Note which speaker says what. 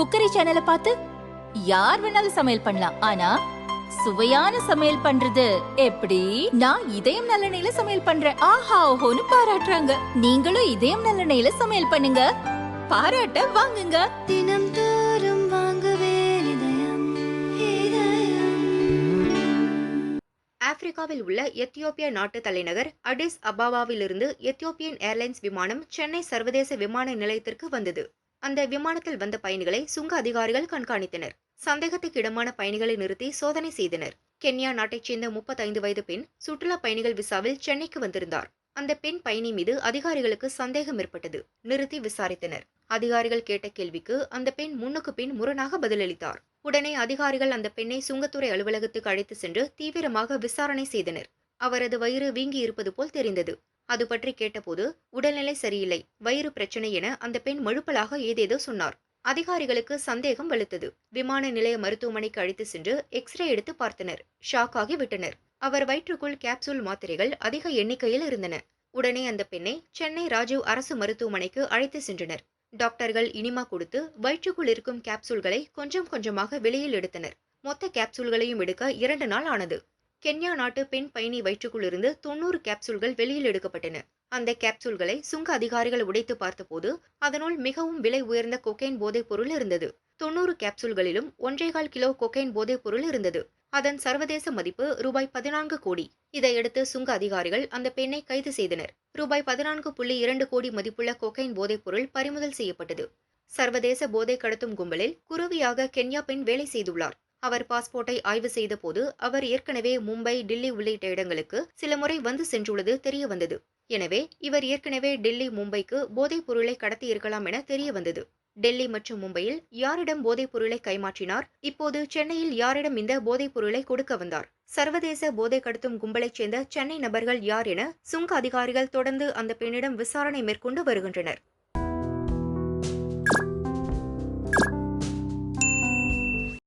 Speaker 1: Cookery சேனலை பார்த்து யார் வேணாலும் சமையல் பண்ணலாம். ஆனா சுவையான சமையல் பண்றது எப்படி? நான் இதயம் நல்லெண்ணெயில சமையல் பண்றேன். ஆஹா ஓஹோன்னு பாராட்டுறாங்க. நீங்களும் இதயம் நல்லெண்ணெயில சமையல் பண்ணுங்க. பாராட்ட வாங்குங்க.
Speaker 2: தினம் தோறும் வாங்குவே இதயம் இதயம்.
Speaker 3: ஆப்பிரிக்காவில் உள்ள எத்தியோப்பியா நாட்டு தலைநகர் அடிஸ் அபாவாவிலிருந்து எத்தியோப்பியன் ஏர்லைன்ஸ் விமானம் சென்னை சர்வதேச விமான நிலையத்திற்கு வந்தது. அந்த விமானத்தில் வந்த பயணிகளை சுங்க அதிகாரிகள் கண்காணித்தனர். சந்தேகத்துக்கு இடமான பயணிகளை நிறுத்தி சோதனை செய்தனர். கென்யா நாட்டைச் சேர்ந்த முப்பத்தைந்து வயது பெண் சுற்றுலா பயணிகள் விசாவில் சென்னைக்கு வந்திருந்தார். அந்த பெண் பயணி மீது அதிகாரிகளுக்கு சந்தேகம் ஏற்பட்டது. நிறுத்தி விசாரித்தனர். அதிகாரிகள் கேட்ட கேள்விக்கு அந்த பெண் முன்னுக்கு பின் முரணாக பதிலளித்தார். உடனே அதிகாரிகள் அந்த பெண்ணை சுங்கத்துறை அலுவலகத்துக்கு அழைத்து சென்று தீவிரமாக விசாரணை செய்தனர். அவரது வயிறு வீங்கி இருப்பது போல் தெரிந்தது. அது பற்றி கேட்டபோது உடல்நிலை சரியில்லை வயிறு பிரச்சனை என அந்த பெண் மழுப்பலாக ஏதேதோ சொன்னார். அதிகாரிகளுக்கு சந்தேகம் வலுத்தது. விமான நிலைய மருத்துவமனைக்கு அழைத்து சென்று எக்ஸ்ரே எடுத்து பார்த்தனர். ஷாக் ஆகி விட்டனர். அவர் வயிற்றுக்குள் கேப்சூல் மாத்திரைகள் அதிக எண்ணிக்கையில் இருந்தன. உடனே அந்த பெண்ணை சென்னை ராஜீவ் அரசு மருத்துவமனைக்கு அழைத்து சென்றனர். டாக்டர்கள் இனிமா கொடுத்து வயிற்றுக்குள் இருக்கும் கேப்சூல்களை கொஞ்சம் கொஞ்சமாக வெளியில் எடுத்தனர். மொத்த கேப்சூல்களையும் எடுக்க இரண்டு நாள் ஆனது. கென்யா நாட்டு பெண் பயணி வயிற்றுக்குள்ளிருந்து தொண்ணூறு கேப்சூல்கள் வெளியில் எடுக்கப்பட்டன. அந்த கேப்சூல்களை சுங்க அதிகாரிகள் உடைத்து பார்த்தபோது அதனுள் மிகவும் விலை உயர்ந்த கொக்கைன் போதைப் பொருள் இருந்தது. தொண்ணூறு கேப்சூல்களிலும் ஒன்றேகால் கிலோ கொக்கைன் போதைப் பொருள் இருந்தது. அதன் சர்வதேச மதிப்பு ரூபாய் பதினான்கு கோடி. இதையடுத்து சுங்க அதிகாரிகள் அந்த பெண்ணை கைது செய்தனர். ரூபாய் பதினான்கு புள்ளி இரண்டு கோடி மதிப்புள்ள கொக்கைன் போதைப் பொருள் பறிமுதல் செய்யப்பட்டது. சர்வதேச போதை கடத்தும் கும்பலில் குருவியாக கென்யா பெண் வேலை செய்துள்ளார். அவர் பாஸ்போர்ட்டை ஆய்வு செய்தபோது அவர் ஏற்கனவே மும்பை டில்லி உள்ளிட்ட இடங்களுக்கு சில முறை வந்து சென்றுள்ளது தெரிய வந்தது. எனவே இவர் ஏற்கனவே டெல்லி மும்பைக்கு போதைப் பொருளை கடத்தி இருக்கலாம் என தெரிய வந்தது. டெல்லி மற்றும் மும்பையில் யாரிடம் போதைப் பொருளை கைமாற்றினார்? இப்போது சென்னையில் யாரிடம் இந்த போதைப் பொருளை கொடுக்க வந்தார்? சர்வதேச போதை கடத்தும் கும்பலைச் சேர்ந்த சென்னை நபர்கள் யார் என சுங்க அதிகாரிகள் தொடர்ந்து அந்த பெண்ணிடம் விசாரணை மேற்கொண்டு வருகின்றனர்.